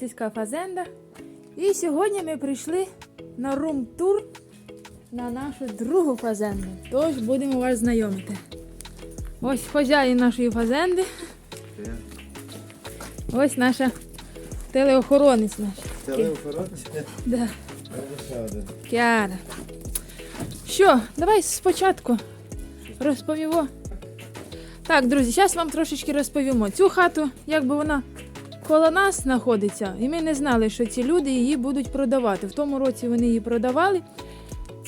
Сільська фазенда. І сьогодні ми прийшли на рум-тур на нашу другу фазенду. Тож будемо вас знайомити. Ось хазяїн нашої фазенди. Ось наша телеохоронець наш. Телеоферонці? Да. Кіара. Що, давай спочатку розповімо. Так, друзі, зараз вам трошечки розповімо. Цю хату, якби вона коло нас знаходиться, і ми не знали, що ці люди її будуть продавати. В тому році вони її продавали.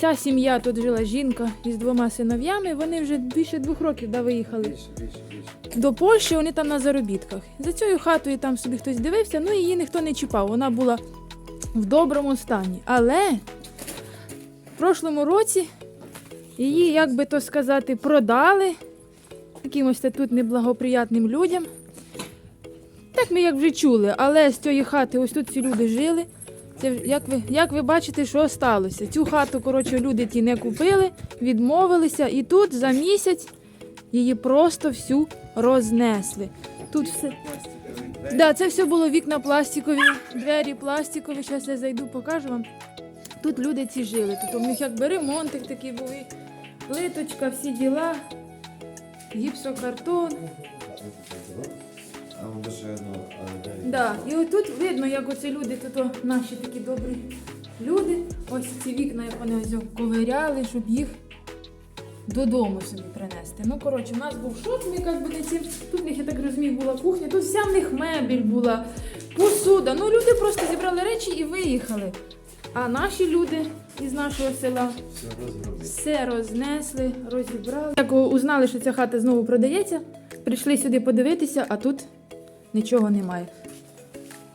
Ця сім'я тут жила жінка із двома синов'ями. Вони вже більше двох років да, виїхали Більше, більше, більше. до Польщі, вони там на заробітках. За цією хатою там собі хтось дивився, ну її ніхто не чіпав. Вона була в доброму стані. Але в прошлому році її, як би то сказати, продали якимось тут неблагоприятним людям. Так ми як вже чули, але з цієї хати ось тут ці люди жили. Це, як, ви, як ви бачите, що сталося? Цю хату, коротше, люди ті не купили, відмовилися, і тут за місяць її просто всю рознесли. Тут все. Да, це все було вікна пластикові, двері пластикові. Зараз я зайду, покажу вам. Тут люди ці жили. Тут у них якби ремонтик такий був, плиточка, всі діла, гіпсокартон. А ще одно, а. Да. І отут видно, як оці люди, тут о, наші такі добрі люди. Ось ці вікна, як вони ось ковиряли, щоб їх додому собі принести. Ну, коротше, у нас був шок, ми як би не ці. Тут в них, я так розумію, була кухня, тут вся в них мебіль була, посуда. Ну, люди просто зібрали речі і виїхали. А наші люди із нашого села Все все рознесли, розібрали. Як узнали, що ця хата знову продається, прийшли сюди подивитися, а тут нічого немає.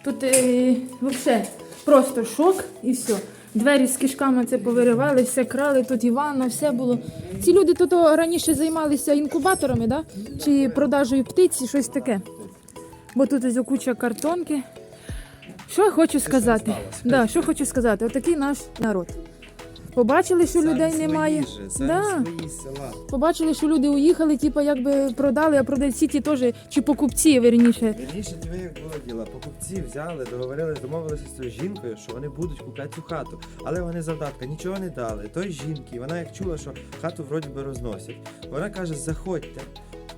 Тут е, взагалі просто шок і все. Двері з кишками це повиривали, все крали, тут і ванна, все було. Ці люди тут раніше займалися інкубаторами, да? чи продажею птиці, щось таке. Бо тут ось куча картонки. Що я хочу сказати? Да, що хочу сказати? Отакий наш народ. Побачили, що людей немає. Да. свої села. Побачили, що люди уїхали, типу, якби продали, а продавці ті теж, чи покупці, верніше. Раніше диви, як було діло. Покупці взяли, договорились, домовилися з тою жінкою, що вони будуть купляти цю хату. Але вони завдатка нічого не дали. Той жінки, вона як чула, що хату вроді би розносять. Вона каже: заходьте,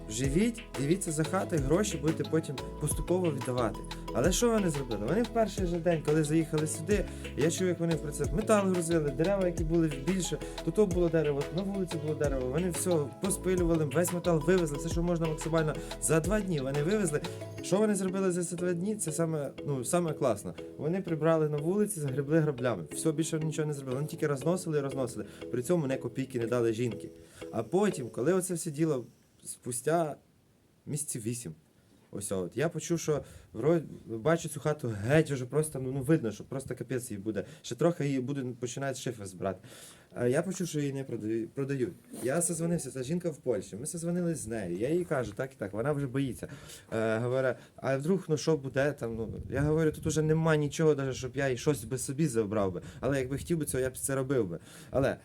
живіть, дивіться за хатою, гроші будете потім поступово віддавати. Але що вони зробили? Вони в перший же день, коли заїхали сюди, я чув, як вони про це метал грузили, дерева, які були більше, тут то було дерево, на вулиці було дерево. Вони все поспилювали, весь метал вивезли, все, що можна максимально за два дні. Вони вивезли. Що вони зробили за ці два дні? Це саме, ну, саме класно. Вони прибрали на вулиці, загребли граблями. Все більше нічого не зробили. Вони тільки розносили і розносили. При цьому не копійки не дали жінки. А потім, коли оце все діло спустя місяців вісім. Ось от. Я почув, що вроді бачу цю хату геть уже просто ну, ну видно, що просто капець їй буде. Ще трохи її будуть починають шифи збирати. А я почув, що її не продають. продають. Я созвонився, ця жінка в Польщі. Ми созвонились з нею. Я їй кажу, так і так, вона вже боїться. Е, говорю, а вдруг ну що буде там? Ну я говорю, тут уже нема нічого, навіть, щоб я і щось би собі забрав би. Але якби хотів би цього, я б це робив би. Але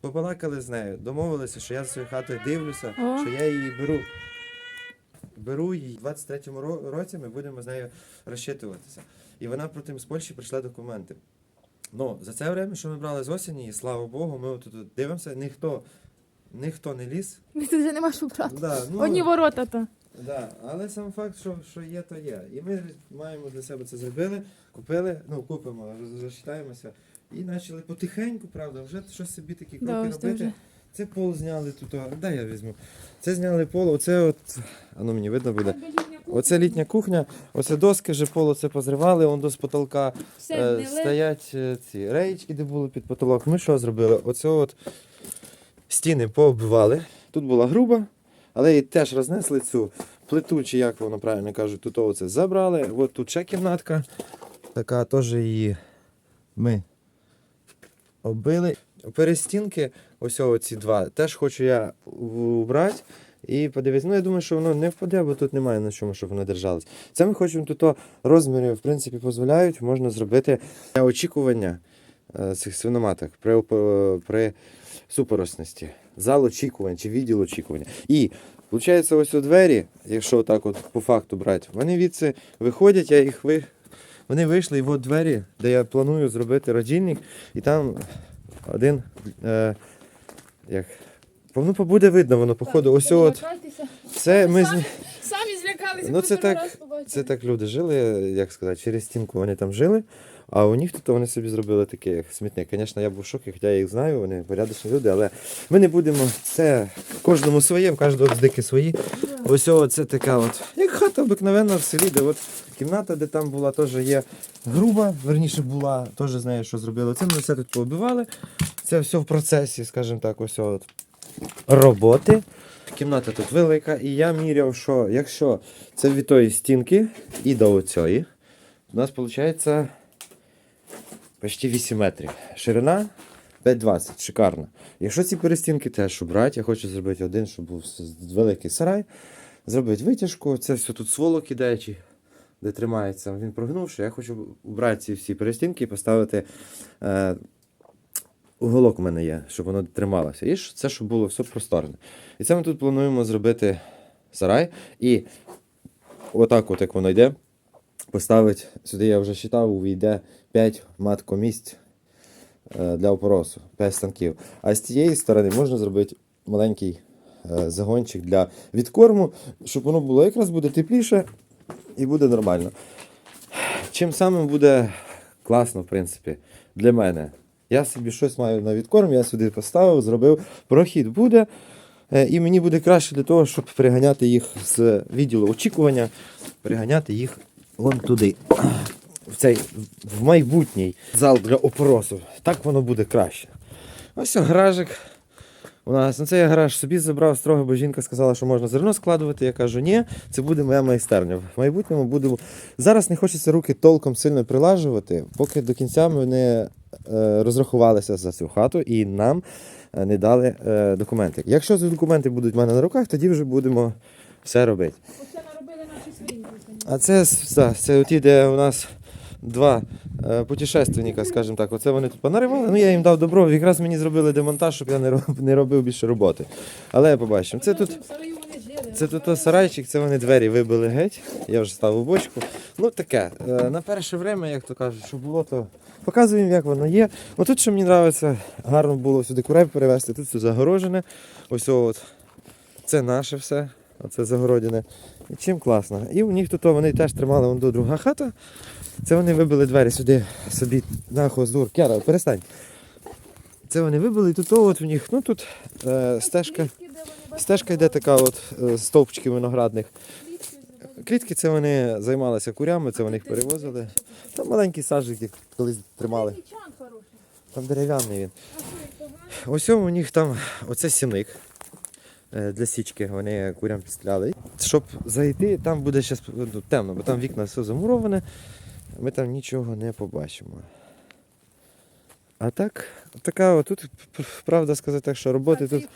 побалакали з нею, домовилися, що я за своєю хатою дивлюся, О. що я її беру. Беру її в 23-му році, ми будемо з нею розчитуватися. І вона потім з Польщі прийшла документи. Ну, за це время, що ми брали з осені, і слава Богу, ми тут дивимося, ніхто, ніхто не ліз. Тут вже нема що брати. Да, ну, Одні ворота то. да, але сам факт, що, що є, то є. І ми маємо для себе це зробили, купили, ну купимо, розчитаємося. І почали потихеньку, правда, вже щось собі такі кроки це робити. вже. Це пол зняли тут. Дай я візьму. Це зняли пол, оце от, а ну мені видно буде. Оце літня кухня, оце доски вже поло це позривали, он до з потолка е, стоять е, ці реєчки, де були під потолок. Ми що зробили? Оце от стіни пооббивали. Тут була груба, але її теж рознесли цю плиту, чи як воно правильно кажуть, тут оце забрали. От тут ще кімнатка, така теж її ми оббили. Перестінки, ось ці два, теж хочу я убрати. І подивитися, ну я думаю, що воно не впаде, бо тут немає на чому, щоб воно держалось. Це ми хочемо тут о, розміри, в принципі, дозволяють, можна зробити очікування е, цих свиноматок при, при супоросності. Зал очікувань чи відділ очікування. І Получається, ось у двері, якщо так от по факту брати, вони відси виходять, я їх ви... вони вийшли, і от двері, де я планую зробити родильник, і там один. Е... Як? Ну, буде видно, воно, походу, ось от. Це ми. Самі, самі злякалися, Ну, це так-. Це так люди жили, як сказати, через стінку вони там жили, а у них тут вони собі зробили таке, як смітник. Звісно, я був в шокі, хоча я їх знаю, вони порядочні люди, але ми не будемо це кожному своє, в кожного здики свої. Ось о, це така от, як хата обикновенна в селі, де от кімната, де там була, теж є груба, верніше була, теж знаю, що зробили. Це ми все тут пооббивали. Це все в процесі, скажімо так, ось от роботи. Кімната тут велика, і я міряв, що якщо це від тої стінки і до оцієї, у нас виходить почти 8 метрів. Ширина 5,20, шикарно. Якщо ці перестінки теж убрати, я хочу зробити один, щоб був великий сарай, зробити витяжку, це все тут сволок ідеючий, де тримається. Він прогнувши. Я хочу убрати ці всі перестінки і поставити. Е, уголок у мене є, щоб воно трималося. І це, щоб було все просторне. І це ми тут плануємо зробити сарай. І отак, от як воно йде, поставити сюди, я вже вважав, увійде 5 маткомісць е, для опоросу, 5 станків. А з тієї сторони можна зробити маленький е, загончик для відкорму, щоб воно було якраз буде тепліше і буде нормально. Чим самим буде класно, в принципі, для мене. Я собі щось маю на відкорм, я сюди поставив, зробив, прохід буде. е, І мені буде краще для того, щоб переганяти їх з відділу очікування, переганяти їх вон туди, в цей в майбутній зал для опоросу. Так воно буде краще. Ось гаражик. У нас ну це я гараж собі забрав строго, бо жінка сказала, що можна зерно складувати. Я кажу, ні, це буде моя майстерня. В майбутньому будемо. Зараз не хочеться руки толком сильно прилажувати, поки до кінця ми не розрахувалися за цю хату і нам е, не дали е, документи. Якщо ці документи будуть в мене на руках, тоді вже будемо все робити. Оце наробили наші свої. А це, да, це ті, де у нас два е, путешественника, скажімо так. Оце вони тут понаривали. Ну я їм дав добро. Якраз мені зробили демонтаж, щоб я не робив, не робив більше роботи. Але побачимо. Це тут. Це тут ось сарайчик, це вони двері вибили геть. Я вже став у бочку. Ну таке. е, На перше время, як то кажуть, що було, то показуємо, як воно є. Ну тут, що мені подобається, гарно було сюди курей перевезти, тут все загорожене. Ось от. Це наше все. Оце загородіне. І чим класно. І у них тут вони теж тримали вон до друга хата. Це вони вибили двері сюди собі на хоздур. Кяра, перестань. Це вони вибили, і тут от в них, ну тут е, стежка. Стежка йде така от е, з стовпчиків виноградних. Клітки це вони займалися курями, це вони їх перевозили. Там маленький саджик, як колись тримали. Там дерев'яний він. Ось у них там оце сіник е, для січки, вони курям підстріляли. Щоб зайти, там буде зараз ну, темно, бо там вікна все замуроване, ми там нічого не побачимо. А так, така от тут, правда сказати, так, що роботи тут.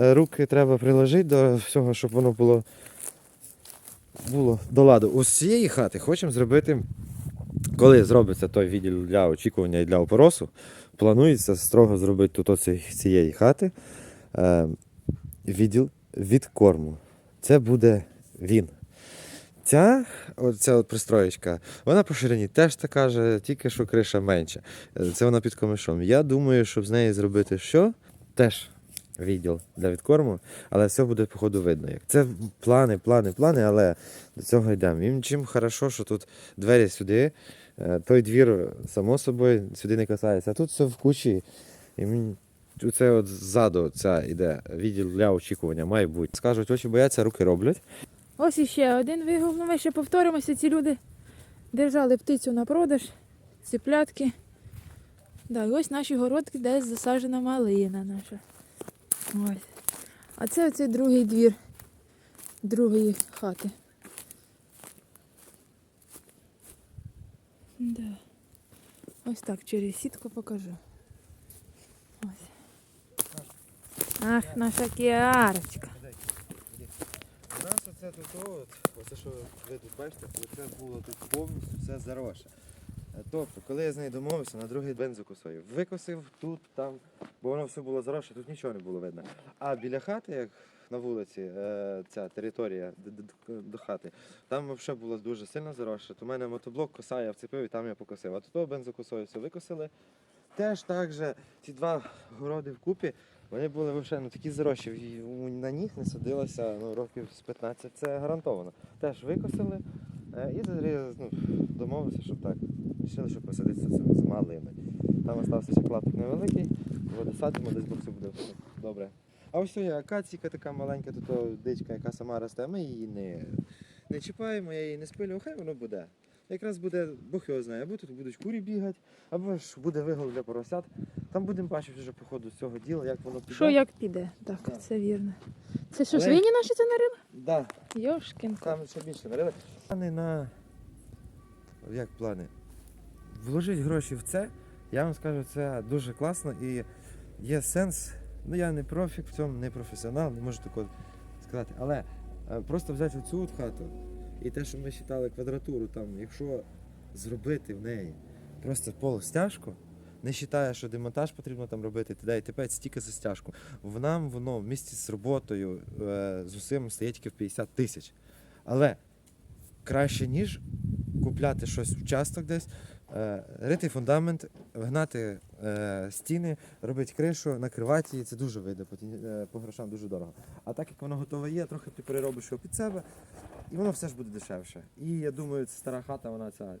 Е, Руки треба приложити до всього, щоб воно було, було до ладу. Ось з цієї хати хочемо зробити, коли зробиться той відділ для очікування і для опоросу, планується строго зробити тут оці- цієї хати е, відділ від корму. Це буде він. Ця, оця от пристроєчка, вона по ширині теж така же, тільки що криша менша. Е, Це вона під комишом. Я думаю, щоб з неї зробити що? Теж відділ для відкорму, але все буде по ходу видно. Це плани, плани, плани, але до цього йдемо. Їм чим хорошо, що тут двері сюди, е, той двір, само собою, сюди не касається, а тут все в кучі. І це от ззаду ця іде відділ для очікування, має. Скажуть, очі бояться, руки роблять. Ось іще один вигул. Ну, ми ще повторимося. Ці люди держали птицю на продаж, ціплятки. Да, і ось наші городки, де засаджена малина наша. Ось. А це оцей другий двір другої хати. Да. Ось так через сітку покажу. Ось. Ах, наша кіарочка. У нас оце що ви тут бачите, це було тут повністю все заросше. Тобто, коли я з нею домовився, на другий день закусив. Викосив тут, там, бо воно все було заросше, тут нічого не було видно. А біля хати, як на вулиці, е, ця територія до хати, там взагалі було дуже сильно заросше. То в мене мотоблок коса, я вцепив і там я покосив. А тут бензокосою все викосили. Теж так же ці два городи вкупі, вони були взагалі ну, такі зарощі. і у- На них не садилося ну, років з 15, це гарантовано. Теж викосили е, і ну, домовився, щоб так. Рішили, щоб посадитися з, малими. Там остався ще клаптик невеликий, його досадимо, десь бо все буде добре. А ось є акаційка така маленька, тут дичка, яка сама росте, ми її не, не чіпаємо, я її не спилю, хай воно буде. Якраз буде, Бог його знає, або тут будуть курі бігати, або ж буде вигул для поросят. Там будемо бачити вже по ходу цього діла, як воно піде. Що як піде? Так, Так. це вірно. Це що, Але- свині наші це нарили? Да, Йошкін. там ще більше варили. Плани на. Як плани? Вложити гроші в це, я вам скажу, це дуже класно і є сенс. Ну я не профік в цьому, не професіонал, не можу такого сказати. Але е, просто взяти оцю от хату і те, що ми вважали квадратуру, там, якщо зробити в неї просто полустяжку, не вважає, що демонтаж потрібно там робити, ти дай тепер стільки за стяжку. В нам воно в місті з роботою, е, з усім стає тільки в 50 тисяч. Але краще, ніж купляти щось в часток десь, е, рити фундамент, вгнати е, стіни, робити кришу, накривати її, це дуже вийде по грошам дуже дорого. А так як воно готове є, трохи ти переробиш його під себе, і воно все ж буде дешевше. І я думаю, це стара хата, вона ця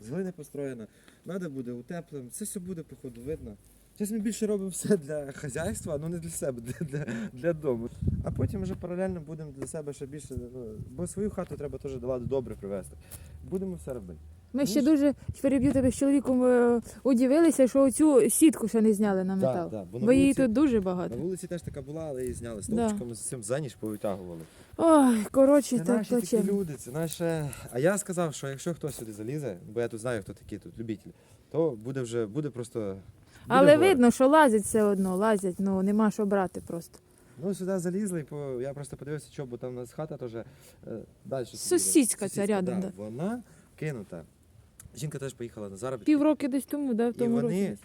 з глини построєна, треба буде утеплим, це все буде походу, видно. Зараз ми більше робимо все для хазяйства, ну не для себе, для, для, для дому. А потім вже паралельно будемо для себе ще більше, ну, бо свою хату треба теж до ладу добре привезти. Будемо все робити. Ми ще дуже переб'ю тебе з чоловіком е, удивилися, що оцю сітку ще не зняли на метал. да, бо на бо її вулиці- тут дуже багато. На вулиці теж така була, але її зняли стовпчиками з цим за ніч повитягували. Ой, коротше, Це так наші такі плачемо. люди, це наше. А я сказав, що якщо хтось сюди залізе, бо я тут знаю, хто такі тут любителі, то буде вже буде просто. Буде Але горе. видно, що лазять все одно, лазять, ну нема що брати просто. Ну сюди залізли, і по... я просто подивився, що, бо там у нас хата теж е, далі. собі Сусідська ця рядом, да. Вона кинута. Жінка теж поїхала на заробітки. Півроки десь тому, да, в І вони році.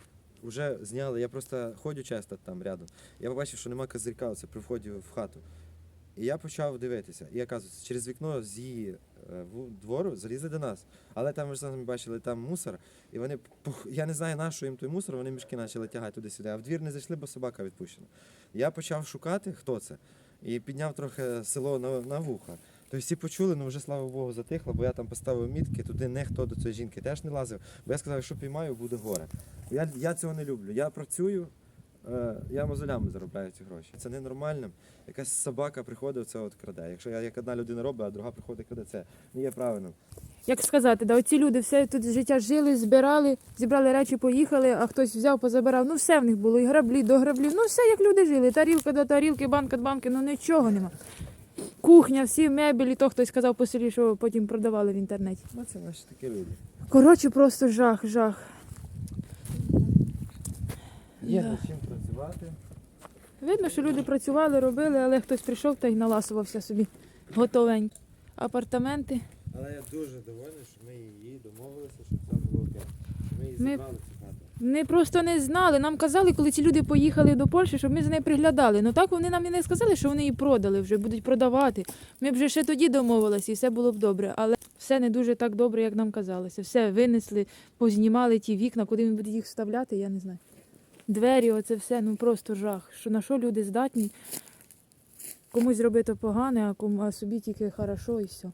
вже зняли, я просто ходжу часто там рядом. Я побачив, що нема козирка оце при вході в хату. І я почав дивитися. І оказується, через вікно з її е, двору залізли до нас. Але там ви ж самі бачили, там мусор. І вони я не знаю, на що їм той мусор, вони мішки почали тягати туди-сюди. А в двір не зайшли, бо собака відпущена. Я почав шукати, хто це, і підняв трохи село на, на вуха. Тобто всі почули, ну вже слава Богу, затихло, бо я там поставив мітки, туди ніхто до цієї жінки теж не лазив. Бо я сказав, якщо піймаю, буде горе. Я, я цього не люблю. Я працюю, е, я мозолями заробляю ці гроші. Це ненормальним. Якась собака приходить, це от краде. Якщо як одна людина робить, а друга приходить краде, це не є правильним. Як сказати, да, оці люди все тут життя жили, збирали, зібрали речі, поїхали, а хтось взяв, позабирав. Ну все в них було, і граблі до граблів. Ну все як люди жили. Тарілка до тарілки, банка до банки, ну нічого нема. Кухня, всі мебелі, то хтось сказав по селі, що потім продавали в інтернеті. Ну це наші такі люди. Коротше, просто жах, жах. Є над чим працювати. Видно, що люди працювали, робили, але хтось прийшов та й наласувався собі готовенько. Апартаменти. Але я дуже довольний, що ми її домовилися, щоб це було окей. Ми її Ми- зібрали цю. Ми просто не знали. Нам казали, коли ці люди поїхали до Польщі, щоб ми за нею приглядали. Ну так вони нам і не сказали, що вони її продали вже, будуть продавати. Ми б вже ще тоді домовилися, і все було б добре. Але все не дуже так добре, як нам казалося. Все винесли, познімали ті вікна, куди ми будемо їх вставляти, я не знаю. Двері, оце все, ну просто жах. Що на що люди здатні? Комусь зробити погане, а кому а собі тільки хорошо і все.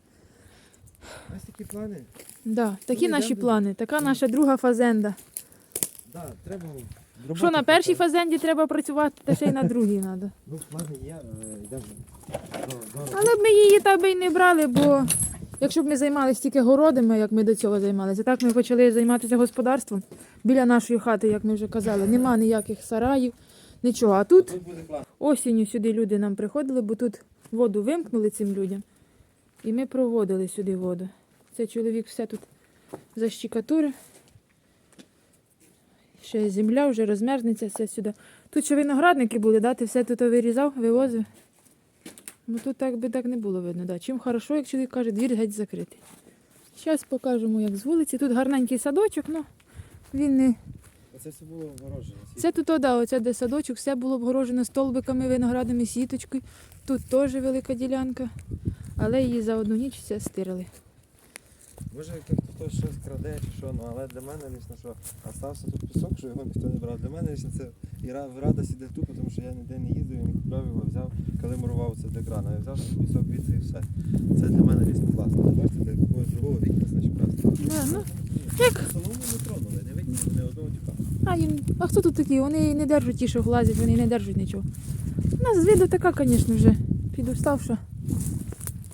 Ось такі плани. Да, такі Ну, наші плани, така наша друга фазенда. Да, треба Що на першій фазенді треба працювати, та ще й на другій треба. Ну, плани є, е, йдемо до, до Але б ми її та би й не брали, бо якщо б ми займалися тільки городами, як ми до цього займалися, так ми почали займатися господарством біля нашої хати, як ми вже казали, нема ніяких сараїв, нічого. А тут Тут буде класно. осінню сюди люди нам приходили, бо тут воду вимкнули цим людям. І ми проводили сюди воду. Це чоловік все тут защікатури. Ще земля вже розмерзнеться, все сюди. Тут ще виноградники були, да? ти все тут вирізав, вивозив. Ну тут так би так не було видно. Да. Чим хорошо, як чоловік каже, двір геть закритий. Зараз покажемо, як з вулиці. Тут гарненький садочок, ну він не. Оце все було огорожено. Це тут, о, да, оце де садочок, все було обгорожено столбиками, виноградами, сіточкою. Тут теж велика ділянка, але її за одну ніч все стирили. Може, як хтось щось краде чи що, ну але для мене лично, що остався тут пісок, що його ніхто не брав. Для мене лично це і ра- в радість іде тупо, тому що я ніде не їздив, і не купляв його, взяв, коли мурував це до крана. Я взяв пісок звідси і все. Це для мене лично класно. Бачите, для когось другого вікна, значить просто. Да, ну, як? Самому не тронули, не викинули ні одного тіпа. А, їм... а хто тут такі? Вони не держать ті, що глазять, вони не держать нічого. У нас з виду така, звісно, вже підуставша.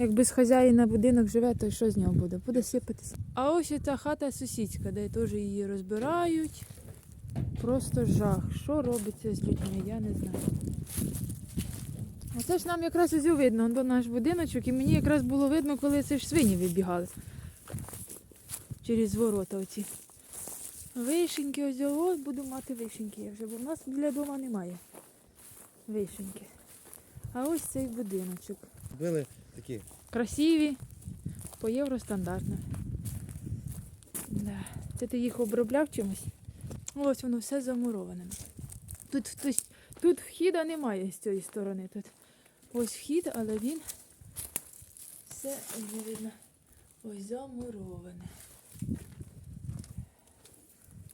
Як без хазяїна будинок живе, то що з нього буде? Буде сипатися. А ось ця хата сусідська, де теж її розбирають. Просто жах. Що робиться з людьми, я не знаю. Оце ж нам якраз ось видно, до наш будиночок, і мені якраз було видно, коли це ж свині вибігали. Через ворота оці. Вишеньки, ось ось буду мати вишеньки. Я вже, бо в нас біля дома немає вишеньки. А ось цей будиночок. Били такі Красиві, по євростандартно. Да. Це ти їх обробляв чимось? Ось воно все замуроване. Тут, хтось- тут вхіда немає з цієї сторони. Тут ось вхід, але він все не видно. Ось замуроване.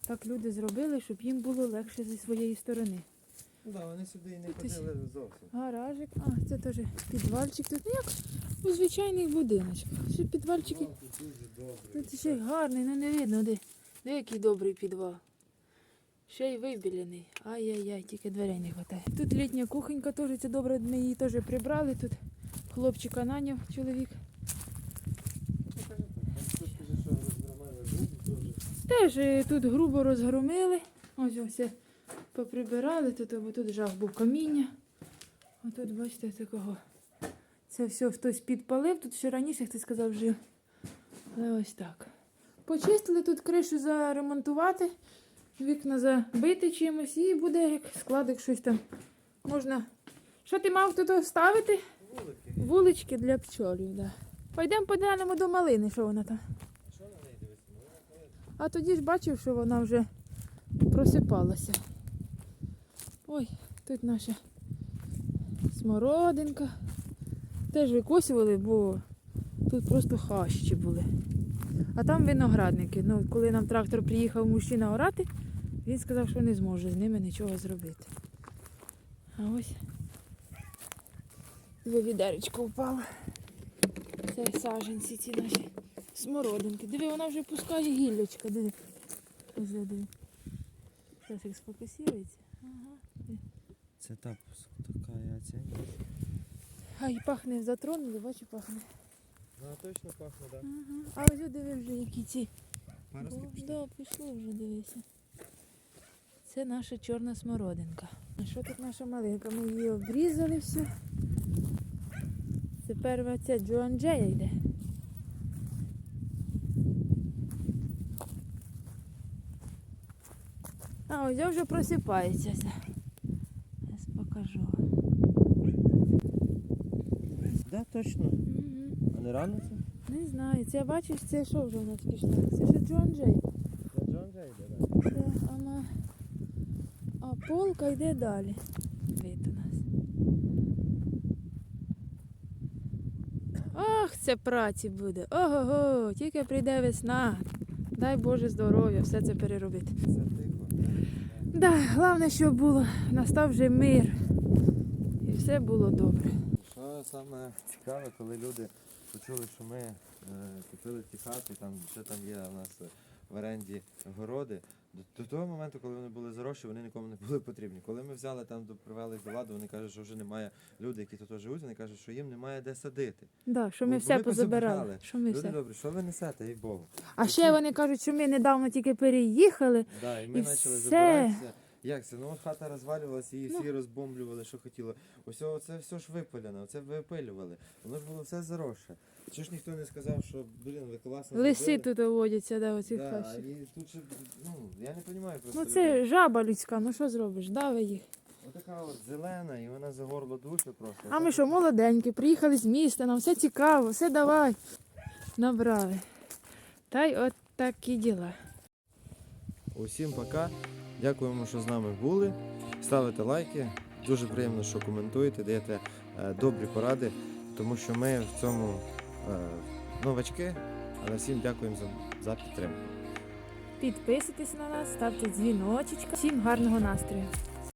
Так люди зробили, щоб їм було легше зі своєї сторони. Ну так, вони сюди і не Тут ходили зовсім. Гаражик. А, це теж підвальчик. Тут ну, як у звичайних будиночках. Ще підвальчики. О, тут дуже добре. Тут ще й гарний, ну не видно де. Де який добрий підвал. Ще й вибілений. Ай-яй-яй, тільки дверей не вистачає. Тут літня кухонька теж це добре, ми її теж прибрали. Тут хлопчика наняв чоловік. Ну, що теж. Е, тут грубо розгромили. Ось ось поприбирали тут, бо тут жах був каміння. А тут, бачите, такого. Це все хтось підпалив, тут ще раніше хтось сказав жив. Але ось так. Почистили тут кришу заремонтувати, вікна забити чимось і буде як складик щось там. Можна. Що ти мав тут ставити? Вулики. Вулички для пчолів, да. Пойдемо поглянемо до малини, що вона там. А тоді ж бачив, що вона вже просипалася. Ой, тут наша смородинка. Теж викосювали, бо тут просто хащі були. А там виноградники. Ну, коли нам трактор приїхав мужчина орати, він сказав, що не зможе з ними нічого зробити. А ось відеречко впало. Це саженці ці наші смородинки. Диви, вона вже пускає гіллячка. Диви. Зараз як сфокусується. Це та така я ця. А і пахне затронули, бачу, пахне. Ну, точно пахне, так. Ага. А ось диви вже які ці. Пішли. да, пішло вже, дивися. Це наша чорна смородинка. А що тут наша малинка? Ми її обрізали все. Тепер ця Джоанджея йде. А ось я вже просипається. ця. Зараз покажу. Да, точно. Угу. А не рано це? Не знаю, це бачиш, це що вже у нас пішло? Це ще Джоанджей. Це Джон Джей йде, так. Це, а, на... а полка йде далі. Вид у нас. Ах, це праці буде. Ого-го, тільки прийде весна. Дай Боже здоров'я, все це переробити. Це тихо. Да, головне, щоб було, настав вже мир. І все було добре. Саме цікаве, коли люди почули, що ми е, купили ті хати, там ще там є у нас е, в оренді городи. До, того моменту, коли вони були заросші, вони нікому не були потрібні. Коли ми взяли там, привели їх до ладу, вони кажуть, що вже немає люди, які тут живуть, вони кажуть, що їм немає де садити. Да, що ми Бо все позабирали. Що ми Люди все. добрі, що ви несете, їй Богу? А ще вони кажуть, що ми недавно тільки переїхали. Да, і ми І почали все. забиратися. Як це? Ну от хата розвалювалася, її всі розбомблювали, що хотіли. Ось це все ж випалене, оце випилювали. Воно ж було все заросше. Чи ж ніхто не сказав, що, блін, ви класно Лиси зробили? тут водяться, да, оці Да, хащі. і тут ще, ну, я не розумію просто. Ну людей. це жаба людська, ну що зробиш, дави їх. Отака от зелена, і вона за горло душе просто. А ми що, молоденькі, приїхали з міста, нам все цікаво, все давай. Набрали. Та й от такі діла. Усім пока. Дякуємо, що з нами були. Ставите лайки. Дуже приємно, що коментуєте, даєте е, добрі поради, тому що ми в цьому е, новачки, але всім дякуємо за, підтримку. Підписуйтесь на нас, ставте дзвіночечка. Всім гарного настрою.